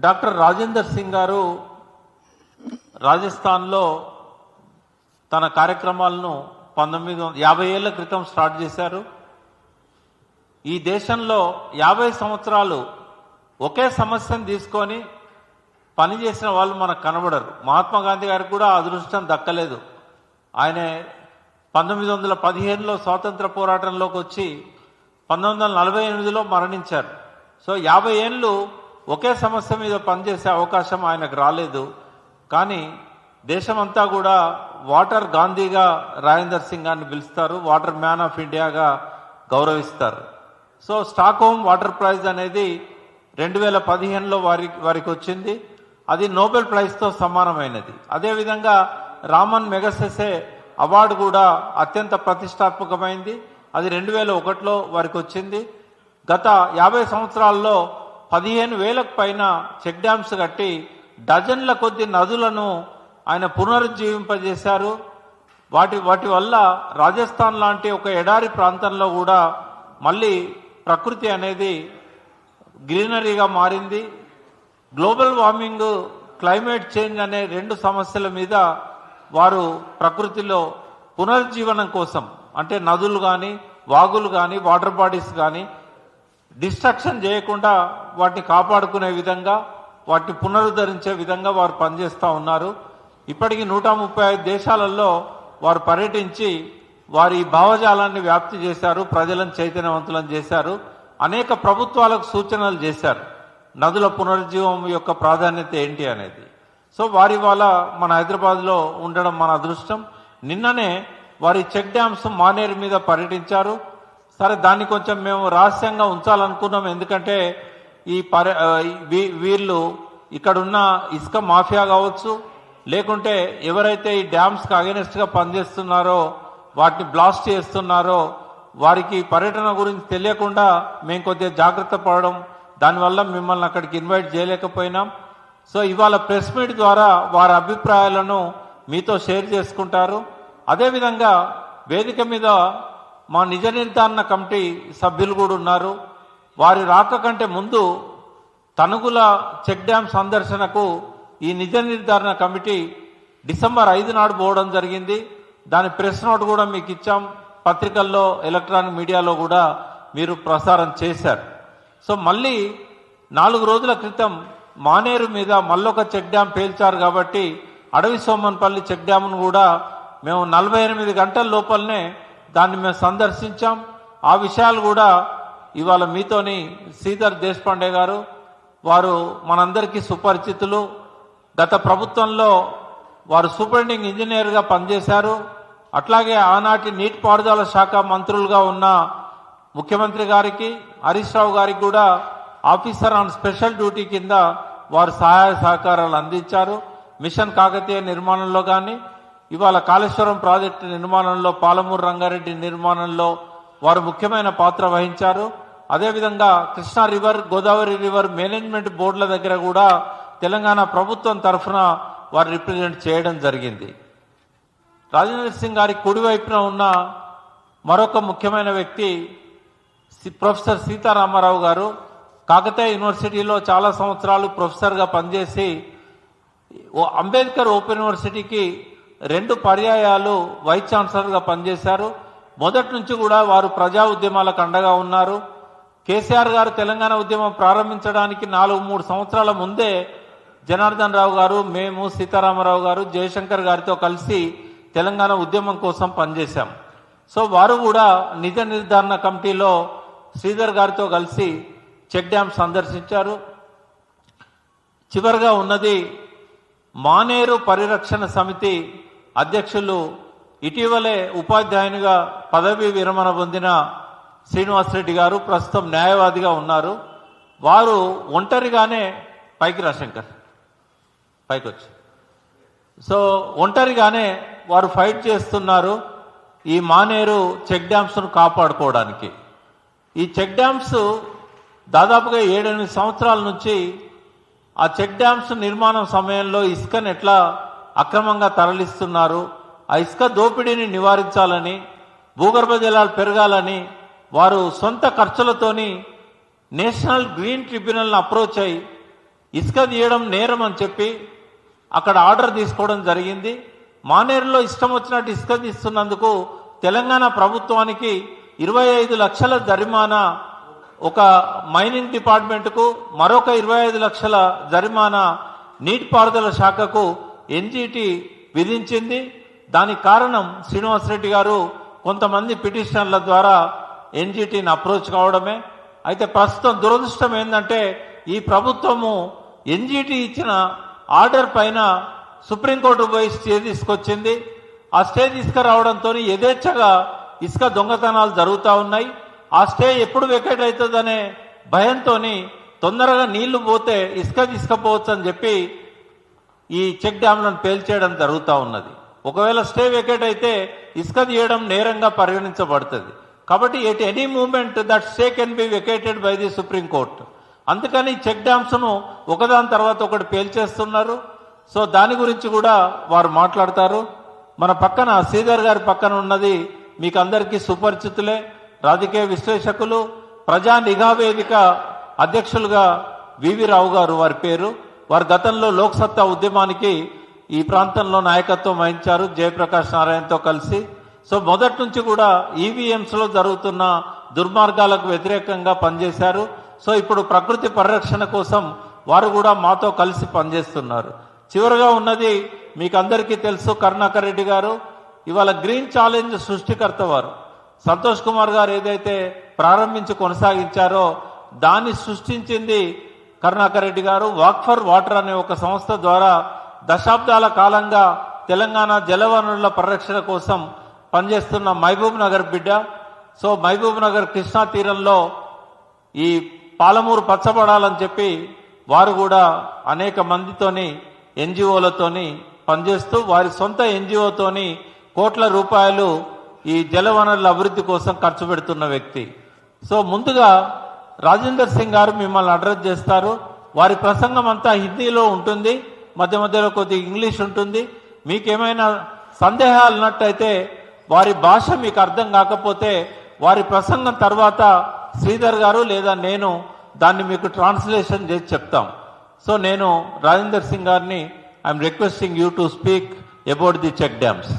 Doctor Rajender Singh గారు రాజస్థాన్లో తన కార్యక్రమాలను పంతొమ్మిది వందల యాభై ఏళ్ళ క్రితం స్టార్ట్ చేశారు. ఈ దేశంలో యాభై సంవత్సరాలు ఒకే సమస్యను తీసుకొని పనిచేసిన వాళ్ళు మనకు కనబడరు. మహాత్మా గాంధీ గారికి కూడా అదృష్టం దక్కలేదు. ఆయన పంతొమ్మిది వందల పదిహేనులో స్వాతంత్ర పోరాటంలోకి వచ్చి పంతొమ్మిది వందల నలభై ఎనిమిదిలో మరణించారు. సో యాభై ఏళ్ళు ఒకే సమస్య మీద పనిచేసే అవకాశం ఆయనకు రాలేదు. కానీ దేశమంతా కూడా వాటర్ గాంధీగా రాజేందర్ సింగ్ గారిని పిలుస్తారు వాటర్ మ్యాన్ ఆఫ్ ఇండియాగా గౌరవిస్తారు. So Stockholm water prize అనేది రెండు వేల పదిహేనులో వారి వారికి వచ్చింది. అది నోబెల్ ప్రైజ్తో సమానమైనది. అదేవిధంగా రామన్ మెగసెసే అవార్డు కూడా అత్యంత ప్రతిష్టాత్మకమైంది. అది రెండు వేల ఒకటిలో వారికి వచ్చింది. గత యాభై సంవత్సరాల్లో పదిహేను వేలకు పైన చెక్ డ్యామ్స్ కట్టి డజన్ల కొద్ది నదులను ఆయన పునరుజ్జీవింపజేశారు. వాటి వాటి వల్ల రాజస్థాన్ లాంటి ఒక ఎడారి ప్రాంతంలో కూడా మళ్ళీ ప్రకృతి అనేది గ్రీనరీగా మారింది. గ్లోబల్ వార్మింగ్ క్లైమేట్ చేంజ్ అనే రెండు సమస్యల మీద వారు ప్రకృతిలో పునరుజ్జీవనం కోసం అంటే నదులు కానీ వాగులు కానీ వాటర్ బాడీస్ కానీ డిస్ట్రక్షన్ చేయకుండా వాటిని కాపాడుకునే విధంగా వాటిని పునరుద్ధరించే విధంగా వారు పనిచేస్తూ ఉన్నారు. ఇప్పటికీ నూట ముప్పై ఐదు దేశాలలో వారు పర్యటించి వారి భావజాలాన్ని వ్యాప్తి చేశారు ప్రజలను చైతన్యవంతులను చేశారు అనేక ప్రభుత్వాలకు సూచనలు చేశారు. నదుల పునరుజ్జీవం యొక్క ప్రాధాన్యత ఏంటి అనేది. సో వారి వాళ్ళ మన హైదరాబాద్లో ఉండడం మన అదృష్టం. నిన్ననే వారి చెక్ డ్యామ్స్ మానేరు మీద పర్యటించారు. సరే దాన్ని కొంచెం మేము రహస్యంగా ఉంచాలనుకున్నాం. ఎందుకంటే ఈ పర్య వీ- వీళ్ళు ఇక్కడున్న ఇసుక మాఫియా కావచ్చు లేకుంటే ఎవరైతే ఈ డ్యామ్స్కి అగెనిస్ట్గా పనిచేస్తున్నారో వాటిని బ్లాస్ట్ చేస్తున్నారో వారికి పర్యటన గురించి తెలియకుండా మేము కొద్దిగా జాగ్రత్త పడడం దానివల్ల మిమ్మల్ని అక్కడికి ఇన్వైట్ చేయలేకపోయినాం. సో ఇవాళ ప్రెస్ మీట్ ద్వారా వారి అభిప్రాయాలను మీతో షేర్ చేసుకుంటారు. అదేవిధంగా వేదిక మీద మా నిజ నిర్ధారణ కమిటీ సభ్యులు కూడా ఉన్నారు. వారి రాక కంటే ముందు తనుగుల చెక్ డ్యామ్ సందర్శనకు ఈ నిజ నిర్ధారణ కమిటీ డిసెంబర్ ఐదు నాడు పోవడం జరిగింది. దాని ప్రెస్ నోట్ కూడా మీకు ఇచ్చాం. పత్రికల్లో ఎలక్ట్రానిక్ మీడియాలో కూడా మీరు ప్రసారం చేశారు. సో మళ్ళీ నాలుగు రోజుల క్రితం మానేరు మీద మళ్ళొక చెక్ డ్యామ్ పేల్చారు కాబట్టి అడవి సోమన్పల్లి చెక్ డ్యామ్ను కూడా మేము నలభై ఎనిమిది గంటల లోపలనే దాన్ని మేము సందర్శించాం. ఆ విషయాలు కూడా ఇవాళ మీతోని శ్రీధర్ దేశపాండే గారు వారు మనందరికీ సుపరిచితులు. గత ప్రభుత్వంలో వారు సూపరింటెండింగ్ ఇంజనీర్గా పనిచేశారు. అట్లాగే ఆనాటి నీటిపారుదల శాఖ మంత్రులుగా ఉన్న ముఖ్యమంత్రి గారికి హరీష్ రావు గారికి కూడా ఆఫీసర్ ఆన్ స్పెషల్ డ్యూటీ కింద వారు సహాయ సహకారాలు అందించారు. మిషన్ కాకతీయ నిర్మాణంలో కానీ ఇవాళ కాళేశ్వరం ప్రాజెక్టు నిర్మాణంలో పాలమూరు రంగారెడ్డి నిర్మాణంలో వారు ముఖ్యమైన పాత్ర వహించారు. అదేవిధంగా Krishna river Godavari river management బోర్డుల దగ్గర కూడా తెలంగాణ ప్రభుత్వం తరఫున వారు రిప్రజెంట్ చేయడం జరిగింది. రాజేంద్ర సింగ్ గారి కుడివైపున ఉన్న మరొక ముఖ్యమైన వ్యక్తి ప్రొఫెసర్ సీతారామారావు గారు. కాకతీయ యూనివర్సిటీలో చాలా సంవత్సరాలు ప్రొఫెసర్గా పనిచేసి ఓ అంబేద్కర్ ఓపెన్ యూనివర్సిటీకి రెండు పర్యాయాలు వైస్ ఛాన్సలర్గా పనిచేశారు. మొదటి నుంచి కూడా వారు ప్రజా ఉద్యమాలకు అండగా ఉన్నారు. కేసీఆర్ గారు తెలంగాణ ఉద్యమం ప్రారంభించడానికి నాలుగు మూడు సంవత్సరాల ముందే జనార్దన్ రావు గారు మేము సీతారామరావు గారు జయశంకర్ గారితో కలిసి తెలంగాణ ఉద్యమం కోసం పనిచేశాం. సో వారు కూడా నిజ నిర్ధారణ కమిటీలో శ్రీధర్ గారితో కలిసి చెక్ డ్యామ్ సందర్శించారు. చివరిగా ఉన్నది మానేరు పరిరక్షణ సమితి అధ్యక్షులు ఇటీవలే ఉపాధ్యాయునిగా పదవి విరమణ పొందిన శ్రీనివాసరెడ్డి గారు ప్రస్తుతం న్యాయవాదిగా ఉన్నారు. వారు ఒంటరిగానే పైకి రాశంకర్ పైకి వచ్చి సో ఒంటరిగానే వారు ఫైట్ చేస్తున్నారు ఈ మానేరు చెక్ డ్యామ్స్ను కాపాడుకోవడానికి. ఈ చెక్ డ్యామ్స్ దాదాపుగా ఏడెనిమిది సంవత్సరాల నుంచి ఆ చెక్ డ్యామ్స్ నిర్మాణం సమయంలో ఇసుకను ఎట్లా అక్రమంగా తరలిస్తున్నారు. ఆ ఇసుక దోపిడీని నివారించాలని భూగర్భ జలాలు పెరగాలని వారు సొంత ఖర్చులతోని నేషనల్ గ్రీన్ ట్రిబ్యునల్ని అప్రోచ్ అయి ఇసుక తీయడం నేరం అని చెప్పి అక్కడ ఆర్డర్ తీసుకోవడం జరిగింది. మానేరులో ఇష్టం వచ్చినట్టు ఇసుక తీస్తున్నందుకు తెలంగాణ ప్రభుత్వానికి ఇరవై ఐదు లక్షల జరిమానా ఒక మైనింగ్ డిపార్ట్మెంట్కు మరొక ఇరవై ఐదు లక్షల జరిమానా నీటిపారుదల శాఖకు ఎన్జిటి విధించింది. దానికి కారణం శ్రీనివాసరెడ్డి గారు కొంతమంది పిటిషనర్ల ద్వారా ఎన్జిటిని అప్రోచ్ కావడమే. అయితే ప్రస్తుతం దురదృష్టం ఏంటంటే ఈ ప్రభుత్వము ఎన్జిటి ఇచ్చిన ఆర్డర్ పైన సుప్రీంకోర్టు పోయి స్టే తీసుకొచ్చింది. ఆ స్టే తీసుకురావడంతో యథేచ్ఛగా ఇసుక దొంగతనాలు జరుగుతూ ఉన్నాయి. ఆ స్టే ఎప్పుడు వెకేట్ అవుతుందనే భయంతో తొందరగా నీళ్ళు పోతే ఇసుక తీసుకపోవచ్చు అని చెప్పి ఈ చెక్ డ్యాంలను పేల్చేయడం జరుగుతూ ఉన్నది. ఒకవేళ స్టే వెకేట్ అయితే ఇసుక తీయడం నేరంగా పరిగణించబడుతుంది. కాబట్టి at any moment that stay can be vacated by the supreme court. అందుకని చెక్ డ్యామ్స్ను ఒకదాని తర్వాత ఒకటి పేల్చేస్తున్నారు. సో దాని గురించి కూడా వారు మాట్లాడతారు. మన పక్కన శ్రీధర్ గారి పక్కన ఉన్నది మీకు అందరికీ సుపరిచితులే రాజకీయ విశ్లేషకులు ప్రజా నిఘా వేదిక అధ్యక్షులుగా వివి రావు గారు వారి పేరు. వారు గతంలో లోక్సత్తా ఉద్యమానికి ఈ ప్రాంతంలో నాయకత్వం వహించారు జయప్రకాష్ నారాయణతో కలిసి. సో మొదటి నుంచి కూడా ఈవీఎంస్లో జరుగుతున్న దుర్మార్గాలకు వ్యతిరేకంగా పనిచేశారు. సో ఇప్పుడు ప్రకృతి పరిరక్షణ కోసం వారు కూడా మాతో కలిసి పనిచేస్తున్నారు. చివరగా ఉన్నది మీకు అందరికీ తెలుసు కరుణాకర్ రెడ్డి గారు. ఇవాళ గ్రీన్ ఛాలెంజ్ సృష్టికర్త వారు. సంతోష్ కుమార్ గారు ఏదైతే ప్రారంభించి కొనసాగించారో దాన్ని సృష్టించింది కరుణాకర్ రెడ్డి గారు వాక్ ఫర్ వాటర్ అనే ఒక సంస్థ ద్వారా దశాబ్దాల కాలంగా తెలంగాణ జలవనరుల పరిరక్షణ కోసం పనిచేస్తున్న మహబూబ్ నగర్ బిడ్డ. సో మహబూబ్ నగర్ కృష్ణా తీరంలో ఈ పాలమూరు పచ్చబడాలని చెప్పి వారు కూడా అనేక మందితోని ఎన్జిఓలతోని పనిచేస్తూ వారి సొంత ఎన్జిఓతోని కోట్ల రూపాయలు ఈ జలవనరుల అభివృద్ధి కోసం ఖర్చు పెడుతున్న వ్యక్తి. సో ముందుగా రాజేందర్ సింగ్ గారు మిమ్మల్ని అడ్రస్ చేస్తారు. వారి ప్రసంగం అంతా హిందీలో ఉంటుంది. మధ్య మధ్యలో కొద్దిగా ఇంగ్లీష్ ఉంటుంది. మీకేమైనా సందేహాలు ఉన్నట్టయితే వారి భాష మీకు అర్థం కాకపోతే వారి ప్రసంగం తర్వాత శ్రీధర్ గారు లేదా నేను దాన్ని మీకు ట్రాన్స్లేషన్ చేసి చెప్తాం. సో నేను రాజేందర్ సింగ్ గారిని I'm requesting you to speak about the check dams